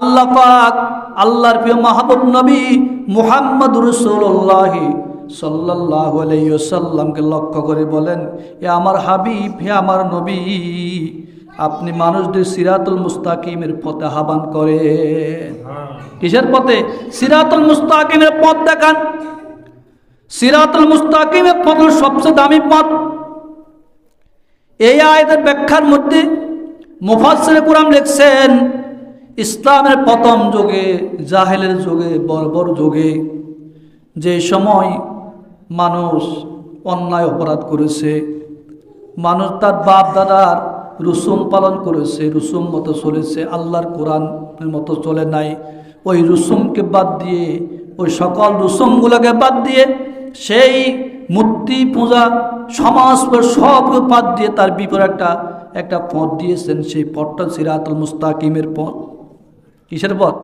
আল্লাহ পাক আল্লাহর প্রিয় মাহবুব নবী মুহাম্মদ রসুল্লাহ সাল্লাহ আলাইসাল্লামকে লক্ষ্য করে বলেন এ আমার হাবিব হে আমার নবী আপনি মানুষদের সিরাতুল মুস্তাকিমের পথে আহ্বান করেন। কিসের পথে? সিরাতুল মুস্তাকিমের পথ দেখান। সিরাতুল মুস্তাকিমের পথ সবচেয়ে দামি পথ। এই আয়াতের ব্যাখ্যার মধ্যে মুফাসসির কুরআন লিখছেন ইসলামের প্রথম যুগে, জাহেলের যুগে, বর্বর যুগে যে সময় মানুষ অন্যায় অপরাধ করেছে, মানুষ তার বাপ দাদার রুসুম পালন করেছে, রুসুম মতো চলেছে, আল্লাহর কোরআনের মতো চলে নাই, ওই রুসুমকে বাদ দিয়ে, ওই সকল রুসুমগুলোকে বাদ দিয়ে সেই মূর্তি পূজা সমাজ সব বাদ দিয়ে তার বিপরীত একটা একটা পথ দিয়েছেন, সেই পথটা সিরাতুল মুস্তাকিমের পথ। কিসের পথ